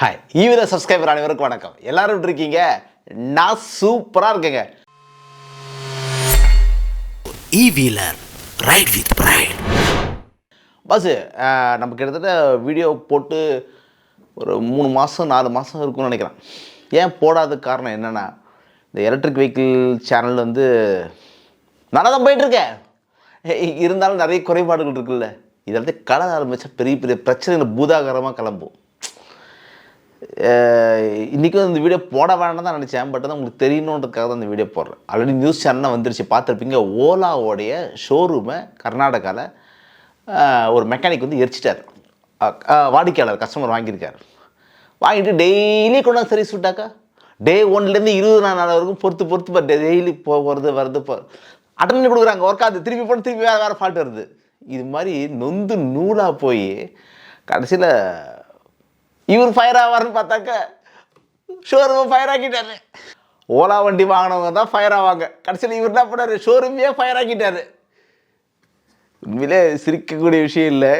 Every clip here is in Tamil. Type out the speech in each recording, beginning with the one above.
ஹாய் ஈவிர சப்ஸ்கிரைபர் அனைவருக்கும் வணக்கம். எல்லாரும் இருக்கீங்க? நான் சூப்பராக இருக்கேங்க. E-Wheeler. Ride with pride. Bus நம்ம கிட்டத்தட்ட வீடியோ போட்டு ஒரு மூணு மாதம் நாலு மாதம் இருக்கும்னு நினைக்கிறேன். ஏன் போடாத காரணம் என்னென்னா இந்த எலக்ட்ரிக் வெஹிக்கிள் சேனல் வந்து நல்லா தான் போயிட்டுருக்கேன் இருந்தாலும் நிறைய குறைபாடுகள் இருக்குல்ல. இதெல்லாத்தையும் கலர ஆரம்பித்தா பெரிய பெரிய பிரச்சனைகள் பூதாகரமாக கிளம்பும். இன்றைக்கும் இந்த வீடியோ போட வேண்டாம் தான் நினச்சேன் பட் தான் உங்களுக்கு தெரியணுன்றதுக்காக தான் இந்த வீடியோ போடுறேன். ஆல்ரெடி நியூஸ் சேனலாக வந்துருச்சு பார்த்துருப்பீங்க. ஓலாவோடைய ஷோரூமை கர்நாடகாவில் ஒரு மெக்கானிக் வந்து எரிச்சிட்டார். வாடிக்கையாளர் கஸ்டமர் வாங்கியிருக்காரு. வாங்கிட்டு டெய்லி கொண்டாந்து சரி சர்வீஸ் விட்டாக்கா? டே ஒன்லேருந்து இருபது நாள் நாள் வரைக்கும் பொறுத்து பொறுத்து டெய்லி போகிறது வருது போ. அட்டன் பண்ணி கொடுக்குறாங்க ஒர்க் ஆகுது திருப்பி போட்டு திருப்பி வேறு வேறு ஃபால்ட் வருது. இது மாதிரி நொந்து நூலாக போய் கடைசியில் இவர் ஃபயர் ஆவார்னு பார்த்தாக்க ஷோரூமை ஃபயர் ஆக்கிட்டாரு. ஓலா வண்டி வாங்கினவங்க தான் ஃபயர் ஆவாங்க. கடைசியில் இவர் என்ன பண்ணார்? ஷோரூமையே ஃபயர் ஆக்கிட்டாரு. உண்மையிலே சிரிக்கக்கூடிய விஷயம் இல்லை.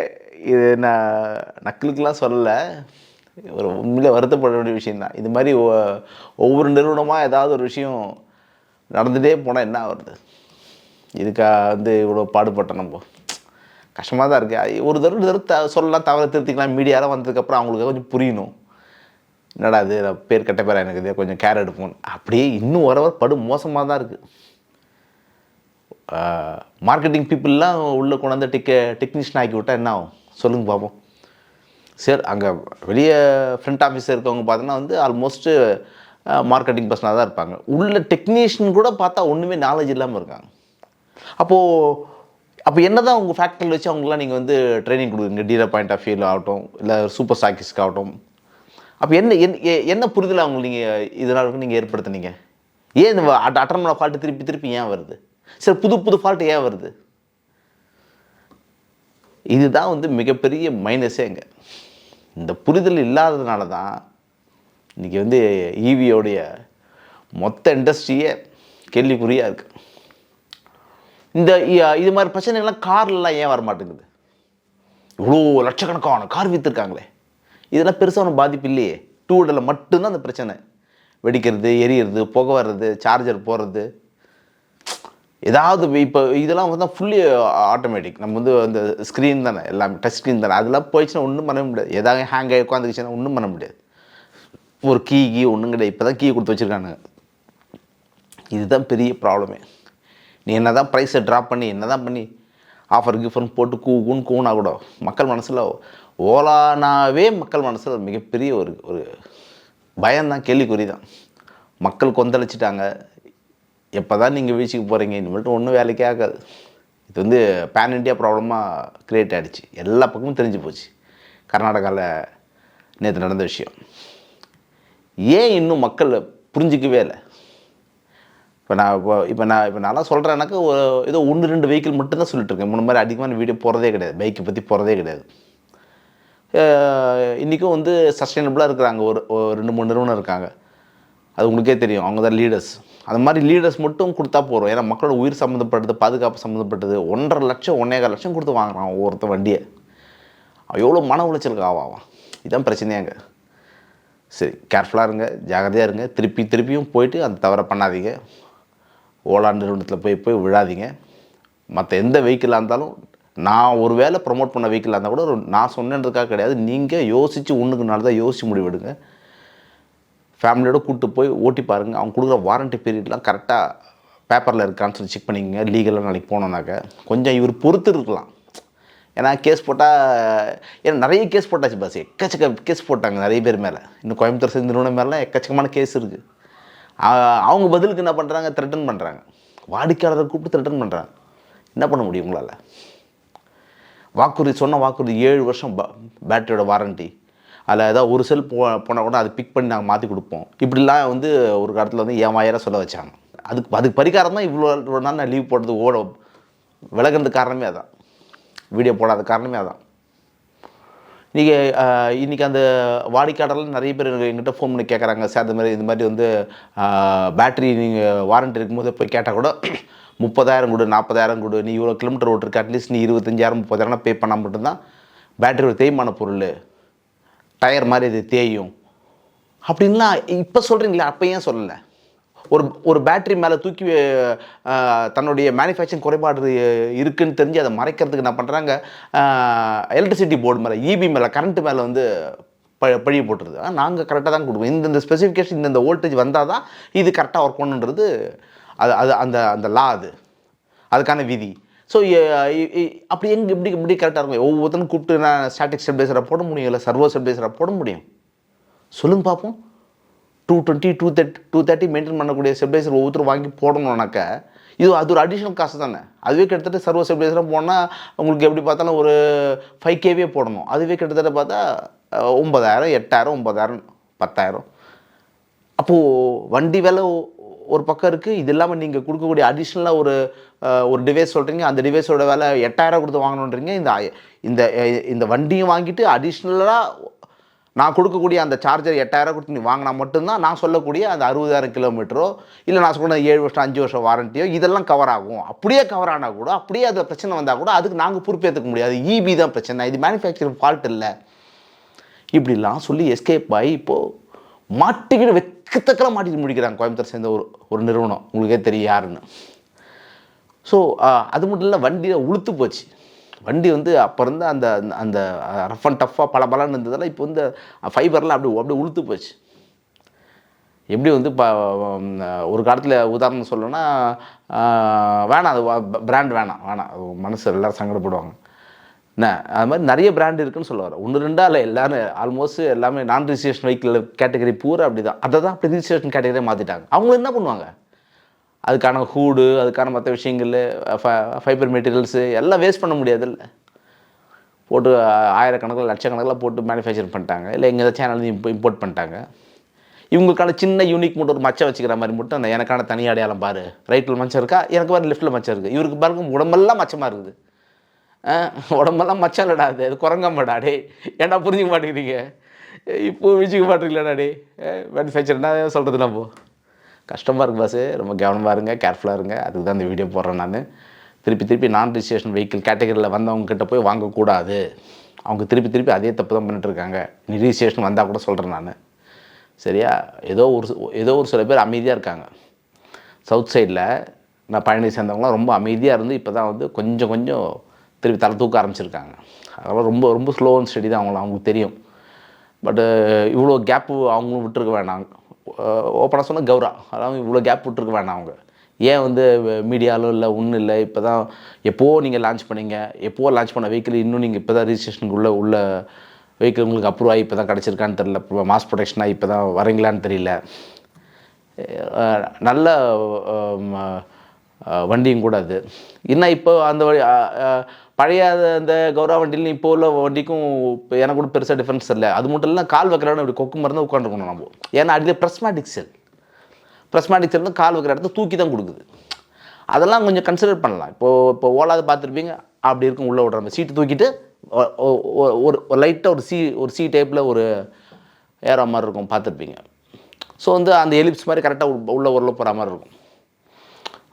இது நான் நக்கலுக்கெலாம் சொல்லலை. ஒரு உண்மையிலே வருத்தப்பட வேண்டிய விஷயம் தான். இது மாதிரி ஒவ்வொரு நிறுவனமாக ஏதாவது ஒரு விஷயம் நடந்துகிட்டே போனால் என்ன ஆகுறது? இதுக்காக வந்து இவ்வளோ பாடுபட்டோம் நம்ம. கஷ்டமாக தான் இருக்குது ஒரு தடவை ஒரு தடவை த- சொல்லலாம் தவற திருத்திக்கலாம். மீடியாவில் வந்ததுக்கப்புறம் அவங்களுக்கு கொஞ்சம் புரியணும். என்னடா இது? பேர் கெட்ட பேராக எனக்கு இது? கொஞ்சம் கேர் எடுப்போம் அப்படியே இன்னும் வர வர படு மோசமாக தான் இருக்குது மார்க்கெட்டிங் பீப்புளெலாம் உள்ளே கொண்டாந்து டெக்க டெக்னீஷியன் ஆக்கி விட்டால் என்ன ஆகும்? சொல்லுங்கள் பார்ப்போம் சரி அங்கே வெளியே ஃப்ரண்ட் ஆஃபீஸில் இருக்கவங்க பார்த்தோன்னா வந்து ஆல்மோஸ்ட்டு மார்க்கெட்டிங் பர்சனாக தான் இருப்பாங்க. உள்ள டெக்னீஷியன் கூட பார்த்தா ஒன்றுமே நாலேஜ் இல்லாமல் இருக்காங்க. அப்போது அப்போ என்ன தான் உங்கள் ஃபேக்ட்ரியில் வச்சு அவங்களாம் நீங்கள் வந்து ட்ரைனிங் கொடுக்குறீங்க? டீலர் பாயிண்ட் ஆஃப் வியூவில் ஆகட்டும் இல்லை சூப்பர் ஸ்டாக்கிஸ்க்கு ஆகட்டும். அப்போ என்ன என்ன- எ- என்ன புரிதல் அவங்க நீங்கள் இதனால் நீங்கள் ஏற்படுத்துனீங்க? ஏன் இந்த அட்டன் பண்ண ஃபால்ட்டு திருப்பி திருப்பி ஏன் வருது? சரி புது புது ஃபால்ட்டு ஏன் வருது? இதுதான் வந்து மிகப்பெரிய மைனஸே இங்கே. இந்த புரிதல் இல்லாததுனால தான் இன்றைக்கி வந்து ஈவியோடைய மொத்த இண்டஸ்ட்ரியே கேள்விக்குறியாக இருக்குது இந்த இது மாதிரி பிரச்சனைகள்லாம் கார்லலாம் ஏன் வர மாட்டேங்குது இவ்வளோ லட்சக்கணக்கான கார் விற்றுருக்காங்களே இதெல்லாம் பெருசாக ஒன்றும் பாதிப்பு இல்லையே. டூ வீலரில் மட்டும்தான் அந்த பிரச்சனை. வெடிக்கிறது எரியறது புகை வர்றது சார்ஜர் போடுறது. ஏதாவது இப்போ இதெல்லாம் வந்து ஃபுல்லி ஆட்டோமேட்டிக் நம்ம வந்து அந்த ஸ்க்ரீன் தானே எல்லாமே டச் ஸ்க்ரீன் தானே. அதெல்லாம் போயிடுச்சுன்னா ஒன்றும் பண்ண முடியாது. ஏதாவது ஹேங் ஆகி உட்காந்துக்கிச்சுன்னா ஒன்றும் பண்ண முடியாது. ஒரு கீ கீ ஒன்றும் கிடையாது இப்போ தான் கீ கொடுத்து வச்சுருக்கானுங்க. இதுதான் பெரிய ப்ராப்ளமே நீ என்ன தான் ப்ரைஸை ட்ராப் பண்ணி என்ன தான் பண்ணி ஆஃபர் கிஃபர்னு போட்டு கூகுன்னு கூனா கூட மக்கள் மனசில் ஓலானாவே மக்கள் மனசில் மிகப்பெரிய ஒரு ஒரு பயம்தான் கேள்விக்குறி தான் மக்கள் கொந்தளிச்சிட்டாங்க. எப்போ தான் நீங்கள் வீழ்ச்சிக்கு போகிறீங்க இனிமேல்ட்டு ஒன்றும் வேலைக்கே ஆகாது. இது வந்து பேன் இண்டியா ப்ராப்ளமாக க்ரியேட் ஆகிடுச்சு எல்லா பக்கமும் தெரிஞ்சு போச்சு. கர்நாடகாவில் நேற்று நடந்த விஷயம். ஏன் இன்னும் மக்கள் புரிஞ்சிக்கவே இல்லை? இப்போ நான் இப்போ இப்போ நான் இப்போ நான்லாம் சொல்கிறேன்னாக்கா ஒரு ஏதோ ஒன்று ரெண்டு வெஹிக்கிள் மட்டும்தான் சொல்லிட்டு இருக்கேன் முன்ன மாதிரி அதிகமான வீடியோ போகிறதே கிடையாது. பைக்கை பற்றி போகிறதே கிடையாது. இன்றைக்கும் வந்து சஸ்டைனபிளாக இருக்கிறாங்க. ஒரு ரெண்டு மூணு நிறுவனம் இருக்காங்க. அது உங்களுக்கே தெரியும். அவங்க தான் லீடர்ஸ் அந்த மாதிரி லீடர்ஸ் மட்டும் கொடுத்தா போகிறோம் ஏன்னா மக்களோட உயிர் சம்மந்தப்பட்டது பாதுகாப்பு சம்மந்தப்பட்டது ஒன்றரை லட்சம் ஒன்றேகால் லட்சம் கொடுத்து வாங்குறான் ஒவ்வொருத்த வண்டியை. எவ்வளோ மன உளைச்சலுக்கு ஆவான் இதுதான் பிரச்சனையாங்க சரி கேர்ஃபுல்லாக இருங்க. ஜாகிரதையாக இருங்க. திருப்பி திருப்பியும் போயிட்டு அந்த தவறை பண்ணாதீங்க. ஓலா நிறுவனத்தில் போய் போய் விழாதீங்க. மற்ற எந்த வெஹிக்கிளாக இருந்தாலும் நான் ஒரு வேளை ப்ரொமோட் பண்ண வெஹிக்கிளாக இருந்தால் கூட நான் சொன்னதுக்காக கிடையாது. நீங்கள் யோசித்து ஒன்றுக்குனால தான் யோசித்து முடிவெடுங்க. ஃபேமிலியோடு கூப்பிட்டு போய் ஓட்டி பாருங்கள் அவங்க கொடுக்குற வாரண்டி பீரியட்லாம் கரெக்டாக பேப்பரில் இருக்கான்னு சொல்லி செக் பண்ணிக்கங்க. லீகலாக நாளைக்கு போனோன்னாக்க கொஞ்சம் இவர் பொறுத்து இருக்கலாம். ஏன்னா கேஸ் போட்டால் ஏன்னா நிறைய கேஸ் போட்டாச்சு பஸ். எக்கச்சக்க கேஸ் போட்டாங்க நிறைய பேர் மேலே. இன்னும் கோயம்புத்தூர் சேர்ந்து நிறுவனம் மேலாம் எக்கச்சக்கமான கேஸ் இருக்குது அவங்க பதிலுக்கு என்ன பண்ணுறாங்க த்ரெட்டன் பண்ணுறாங்க வாடிக்கையாளரை கூப்பிட்டு த்ரெட்டன் பண்ணுறாங்க என்ன பண்ண முடியும் உங்களால்? வாக்குறுதி சொன்ன வாக்குறுதி ஏழு வருஷம் ப பேட்டரியோட வாரண்டி அதில் ஏதாவது ஒரு செல் போ போனால் கூட அதை பிக் பண்ணி நாங்கள் மாற்றி கொடுப்போம். இப்படிலாம் வந்து ஒரு காலத்தில் வந்து ஏமாயிரம் சொல்ல வச்சாங்க. அதுக்கு அதுக்கு பரிகாரம் தான் இவ்வளோ இவ்வளோ நாள் நான் லீவ் போடுறது ஓட விலகிறது காரணமே அதான். வீடியோ போடாத காரணமே அதான். நீங்கள் இன்றைக்கி அந்த வாடிக்கையாளர்கள் நிறைய பேர் எங்கிட்ட ஃபோன் பண்ணி கேட்குறாங்க சார் இந்த மாதிரி இந்த மாதிரி வந்து பேட்டரி நீங்கள் வாரண்ட்டி இருக்கும்போது போய் கேட்டால் கூட முப்பதாயிரம் கொடு நாற்பதாயிரம் கொடு. நீ இவ்வளோ கிலோமீட்டர் ஓட்டிருக்க அட்லீஸ்ட் நீ இருபத்தஞ்சாயிரம் முப்பதாயிரம் பே பண்ணால் மட்டும்தான் ஒரு தேய்மான பொருள். டயர் மாதிரி இது தேயும். அப்படின்லாம் இப்போ சொல்கிறீங்களே அப்போ ஏன் சொல்லலை? ஒரு ஒரு பேட்டரி மேலே தூக்கி தன்னுடைய மேனுஃபேக்சரிங் குறைபாடு இருக்குன்னு தெரிஞ்சு அதை மறைக்கிறதுக்கு என்ன பண்ணுறாங்க எலக்ட்ரிசிட்டி போர்டு மேலே இபி மேலே கரண்ட் மேலே வந்து ப பழிய போட்டுருது. நாங்கள் கரெக்டாக தான் கொடுப்போம் இந்தந்த ஸ்பெசிஃபிகேஷன் இந்தந்த வோல்டேஜ் வந்தால் தான் இது கரெக்டாக ஒர்க் பண்ணுன்றது அது அது அந்த அந்த லா அது. அதுக்கான விதி. ஸோ அப்படி எங்கே இப்படி இப்படி கரெக்டாக இருக்கும். ஒவ்வொருத்தரும் கூப்பிட்டு நான் ஸ்டாட்டிக் ஸ்டெபிலைசரை போட முடியும் இல்லை சர்வோ ஸ்டெபிலைசரை போட முடியும்? சொல்லுங்க பார்ப்போம் two twenty two thirty two thirty maintain பண்ணக்கூடிய ஸ்டெபிலைசர் ஒவ்வொருத்தரும் வாங்கி போடணும்னாக்க இது அது ஒரு அடிஷ்னல் காசு தானே. அதுவே கிட்டத்தட்ட சர்வ ஸ்டெபிலைசராக போனால் உங்களுக்கு எப்படி பார்த்தாலும் ஒரு ஃபைவ் கேவே போடணும். அதுவே கிட்டத்தட்ட பார்த்தா ஒம்பதாயிரம் ஒன்பதாயிரம் எட்டாயிரம் ஒன்பதாயிரம் பத்தாயிரம். அப்போது வண்டி விலை ஒரு பக்கம் இருக்குது இது இல்லாமல் நீங்கள் கொடுக்கக்கூடிய அடிஷ்னலாக ஒரு ஒரு டிவைஸ் சொல்கிறீங்க அந்த டிவைஸோட விலை எட்டாயிரம் கொடுத்து வாங்கணுன்றீங்க. இந்த இந்த இந்த வண்டியும் வாங்கிட்டு அடிஷ்னலாக நான் கொடுக்கக்கூடிய அந்த சார்ஜர் எட்டாயிரம் கொடுத்து நீ வாங்கினா மட்டும்தான் நான் சொல்லக்கூடிய அந்த அறுபதாயிரம் கிலோமீட்டரோ இல்லை நான் சொல்கிற ஏழு வருஷம் அஞ்சு வருஷம் வாரண்டியோ இதெல்லாம் கவர் ஆகும். அப்படியே கவர் ஆனால் கூட அப்படியே அது பிரச்சனை வந்தால் கூட அதுக்கு நாங்கள் பொறுப்பேற்றுக்க முடியாது. இபி தான் பிரச்சனை. இது மேனுஃபேக்சரிங் ஃபால்ட் இல்லை. இப்படிலாம் சொல்லி எஸ்கேப் ஆகி இப்போது மாட்டிக்கிட்டு வெக்கத்தக்கெல்லாம் மாட்டிட்டு முடிக்கிறாங்க கோயம்புத்தூர் சேர்ந்த ஒரு ஒரு நிறுவனம். உங்களுக்கே தெரியும் யாருன்னு. ஸோ அது மட்டும் இல்லை வண்டியில் உளுத்து போச்சு. வண்டி வந்து அப்போ இருந்த அந்த அந்த- அந்த ரஃப் அண்ட் டஃப்பாக பல பலன்னு இருந்ததெல்லாம் இப்போ வந்து ஃபைபர்லாம் அப்படி அப்படியே உளுத்து போச்சு. எப்படி வந்து இப்போ ஒரு காலத்தில் உதாரணம் சொல்லணும்னா வேணாம் அது பிராண்ட் வேணாம் வேணாம். மனசு எல்லோரும் சங்கடப்படுவாங்க. என்ன? அது மாதிரி நிறைய பிராண்ட் இருக்குன்னு சொல்ல வரேன் ஒன்று ரெண்டாக இல்லை எல்லாரும் ஆல்மோஸ்ட் எல்லாமே நான் ரிஜிஸ்ட்ரேஷன் வெஹிக்கிள் கேட்டகரி பூரா அப்படி தான் அதை தான் அப்படி ரிஜிஸ்ட்ரேஷன் கேட்டகரியாக மாற்றிட்டாங்க அவங்க என்ன பண்ணுவாங்க? அதுக்கான ஹூடு அதுக்கான மற்ற விஷயங்கள் ஃபைபர் மெட்டீரியல்ஸு எல்லாம் வேஸ்ட் பண்ண முடியாதுல்ல. போட்டு ஆயிரக்கணக்கில் லட்சக்கணக்கில் போட்டு மேனுஃபேக்சர் பண்ணிட்டாங்க. இல்லை எங்கே சேனல் இப்போ இம்போர்ட் பண்ணிட்டாங்க. இவங்களுக்கான சின்ன யூனிக் மட்டும் ஒரு மச்சம் வச்சுக்கிற மாதிரி மட்டும் அந்த எனக்கான தனி அடையாளம் பாரு. ரைட்டில் மச்சம் இருக்கா? எனக்கு பாரு லெஃப்ட்டில் மச்சம் இருக்குது இவருக்கு பாருங்க உடம்பெல்லாம் மச்சமாக இருக்குது. உடம்பெல்லாம் மச்சம் இல்லைடா அது. அது குரங்கம்மாடா டே ஏன்டா புரிஞ்சுக்க மாட்டேங்கிறீங்க? இப்போ விழிச்சிக்க மாட்டேங்களா டே மேனுஃபேக்சர்னா சொல்கிறது நம்ம கஷ்டமாக இருக்குது பஸ்ஸு ரொம்ப கவனமாக இருங்க கேர்ஃபுல்லாக இருங்க. அதுக்கு தான் இந்த வீடியோ போடுறேன் நான். திருப்பி திருப்பி நான் ரிஜிஸ்ட்ரேஷன் வெஹிக்கிள் கேட்டகரியில் வந்தவங்ககிட்ட போய் வாங்கக்கூடாது. அவங்க திருப்பி திருப்பி அதே தப்பு தான் பண்ணிட்டு இருக்காங்க. நீ ரிஜிஸ்ட்ரேஷன் வந்தால் கூட சொல்கிறேன் நான். சரியா? ஏதோ ஒரு ஏதோ ஒரு சில பேர் அமைதியாக இருக்காங்க. சவுத் சைடில் நான் பழனி சேர்ந்தவங்களாம் ரொம்ப அமைதியாக இருந்து இப்போ தான் வந்து கொஞ்சம் கொஞ்சம் திருப்பி தலை தூக்க ஆரம்பிச்சிருக்காங்க. அதெல்லாம் ரொம்ப ரொம்ப ஸ்லோ அண்ட் ஸ்டடி தான் அவங்கள அவங்களுக்கு தெரியும். பட்டு இவ்வளோ கேப்பு அவங்களும் விட்டுருக்க வேணாம். ஓப்பனாக சொன்னால் கௌரா. அதாவது இவ்வளோ கேப் விட்டுருக்க வேணாம் அவங்க. ஏன் வந்து மீடியாலும் இல்லை ஒன்றும் இல்லை. இப்போ தான் எப்போது நீங்கள் லான்ச் பண்ணீங்க? எப்போது லான்ச் பண்ண வெஹிக்கிள் இன்னும் நீங்கள் இப்போ தான் ரிஜிஸ்ட்ரேஷனுக்கு உள்ள உள்ள வெஹிக்கிள் உங்களுக்கு அப்ரூவ் ஆகி இப்போ தான் கிடச்சிருக்கான்னு தெரில மாஸ் ப்ரொடெக்ஷனாக இப்போ தான் வரீங்களான்னு தெரியல. நல்ல வண்டியும் கூட அது. இன்னும் இப்போ அந்த வழி பழைய அந்த கௌரா வண்டியில் இப்போ உள்ள வண்டிக்கும் இப்போ எனக்கு கூட பெருசாக டிஃப்ரென்ஸ் இல்லை. அது மட்டும் இல்லை கால் வைக்கிறவன இப்படி கொக்கு மருந்து உட்காந்துருக்கணும் நம்ம. ஏன்னா அடியில் ப்ரெஸ்மேட்டிக் செல் ப்ரெஸ்மேட்டிக் செல் வந்து கால் வைக்கிற இடத்த தூக்கி தான் கொடுக்குது. அதெல்லாம் கொஞ்சம் கன்சிடர் பண்ணலாம். இப்போது இப்போ ஓலாது பார்த்துருப்பீங்க. அப்படி இருக்கும் உள்ளே விட்ற சீட்டு தூக்கிட்டு ஒரு ஒரு லைட்டாக ஒரு சி ஒரு சி டைப்பில் ஒரு ஏற மாதிரி இருக்கும் பார்த்துருப்பீங்க. ஸோ வந்து அந்த எலிப்ஸ் மாதிரி கரெக்டாக உள்ள போகிற மாதிரி இருக்கும்.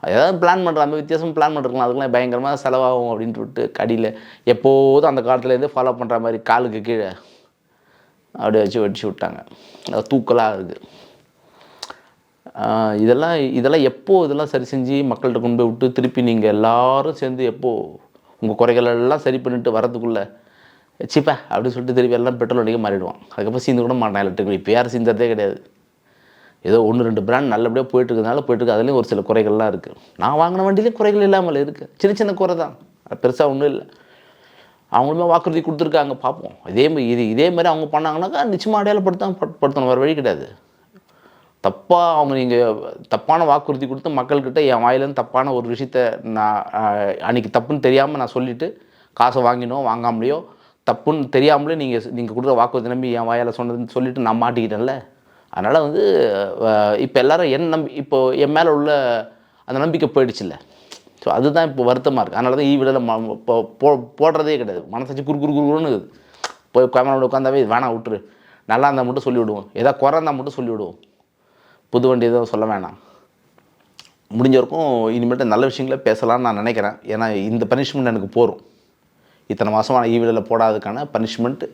ஏதாவது பிளான் பண்ணுற அந்த வித்தியாசம் பிளான் பண்ணிருக்கலாம். அதுக்கெலாம் பயங்கரமாக செலவாகும் அப்படின்ட்டு விட்டு கடியில் எப்போதும் அந்த காலத்துலேருந்து ஃபாலோ பண்ணுற மாதிரி காலுக்கு கீழே அப்படியே வச்சு வெடிச்சு விட்டாங்க. அது தூக்கலாக இருக்குது இதெல்லாம் இதெல்லாம் எப்போது இதெல்லாம் சரி செஞ்சு மக்கள்கிட்ட கொண்டு போய் விட்டு திருப்பி நீங்கள் எல்லோரும் சேர்ந்து எப்போது உங்கள் குறைகள் எல்லாம் சரி பண்ணிட்டு வரதுக்குள்ளே சிப்பா அப்படின்னு சொல்லிட்டு திருப்பி எல்லாம் பெட்ரோல் அடிக்க மாறிடுவான். அதுக்கப்புறம் சீந்து கூட மாட்டான் எலக்ட்ரிக் இப்போ யாரும் சீந்ததே கிடையாது. ஏதோ ஒன்று ரெண்டு பிராண்ட் நல்லபடியாக போயிட்டு இருக்கிறதுனால போயிட்டுருக்கு. அதுலேயும் ஒரு சில குறைகள்லாம் இருக்குது நான் வாங்கின வண்டியிலையும் குறைகள் இல்லாமல் இருக்குது சின்ன சின்ன குறை தான். பெருசாக ஒன்றும் இல்லை. அவங்களுமே வாக்குறுதி கொடுத்துருக்காங்க. பார்ப்போம். இதே மாதிரி இது இதே மாதிரி அவங்க பண்ணாங்கன்னாக்கா நிச்சயமாக அடையாளப்படுத்தான் படுத்தணும். வேறு வழி கிடையாது. தப்பாக அவங்க நீங்கள் தப்பான வாக்குறுதி கொடுத்து மக்கள்கிட்ட என் வாயிலேருந்து தப்பான ஒரு விஷயத்த நான் அன்றைக்கி அன்னைக்கு தப்புன்னு தெரியாமல் நான் சொல்லிவிட்டு காசை வாங்கினோ வாங்காமலையோ தப்புன்னு தெரியாமலே நீங்கள் நீங்கள் கொடுக்குற வாக்குறுதி நம்பி என் வாயால் சொன்னதுன்னு சொல்லிவிட்டு நான் மாட்டிக்கிட்டேன்ல? அதனால் வந்து இப்போ எல்லாரும் என் நம்பி இப்போ என் மேலே உள்ள அந்த நம்பிக்கை போயிடுச்சுல்ல. ஸோ அதுதான் இப்போ வருத்தமாக இருக்குது அதனால தான் ஈவிடில் இப்போ போ போடுறதே கிடையாது. மனசாச்சு குறு குறு குருன்னு இருக்குது. போய் கேமரா உட்காந்தாவே இது வேணாம் விட்டுரு. நல்லா இருந்தால் மட்டும் சொல்லிவிடுவோம் ஏதாவது குறை இருந்தால் மட்டும் சொல்லிவிடுவோம் புது வண்டி எதுவும் சொல்ல வேணாம். முடிஞ்ச வரைக்கும் இனிமேட்டு நல்ல விஷயங்களே பேசலாம்னு நான் நினைக்கிறேன். ஏன்னா இந்த பனிஷ்மெண்ட் எனக்கு போகும் இத்தனை மாதம் நான் ஈவிடில் போடாததுக்கான பனிஷ்மெண்ட்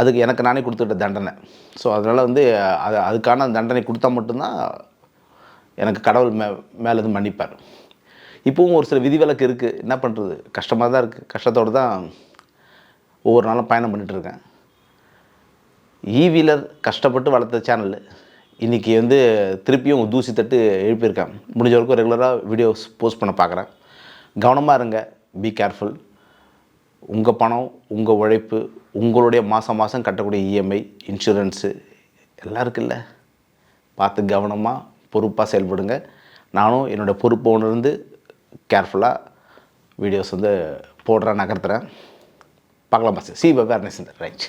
அதுக்கு எனக்கு நானே கொடுத்துட்ட தண்டனை. ஸோ அதனால் வந்து அது அதுக்கான தண்டனை கொடுத்தா மட்டும்தான் எனக்கு கடவுள் மே மேலேருந்து மன்னிப்பார். இப்போவும் ஒரு சில விதிவிலக்கு இருக்குது என்ன பண்ணுறது கஷ்டமாக தான் இருக்குது கஷ்டத்தோடு தான் ஒவ்வொரு நாளும் பயணம் பண்ணிகிட்ருக்கேன் இருக்கேன். ஈவிலர் கஷ்டப்பட்டு வளர்த்த சேனல் இன்றைக்கி வந்து திருப்பியும் தூசி தட்டு எழுப்பியிருக்கேன். முடிஞ்ச வரைக்கும் ரெகுலராக வீடியோஸ் போஸ்ட் பண்ண பார்க்குறேன். கவனமாக இருங்க. பி கேர்ஃபுல் உங்கள் பணம் உங்கள் உழைப்பு உங்களுடைய மாதம் மாதம் கட்டக்கூடிய இஎம்ஐ இன்சூரன்ஸு எல்லாம் இருக்குல்ல பார்த்து கவனமாக பொறுப்பாக செயல்படுங்க. நானும் என்னோடய பொறுப்பை உணர்ந்து கேர்ஃபுல்லாக வீடியோஸ் வந்து போடுறேன் நகர்த்துறேன். பார்க்கலாம் பாஸ் சி அவேர்னஸ் இந்த ரைட்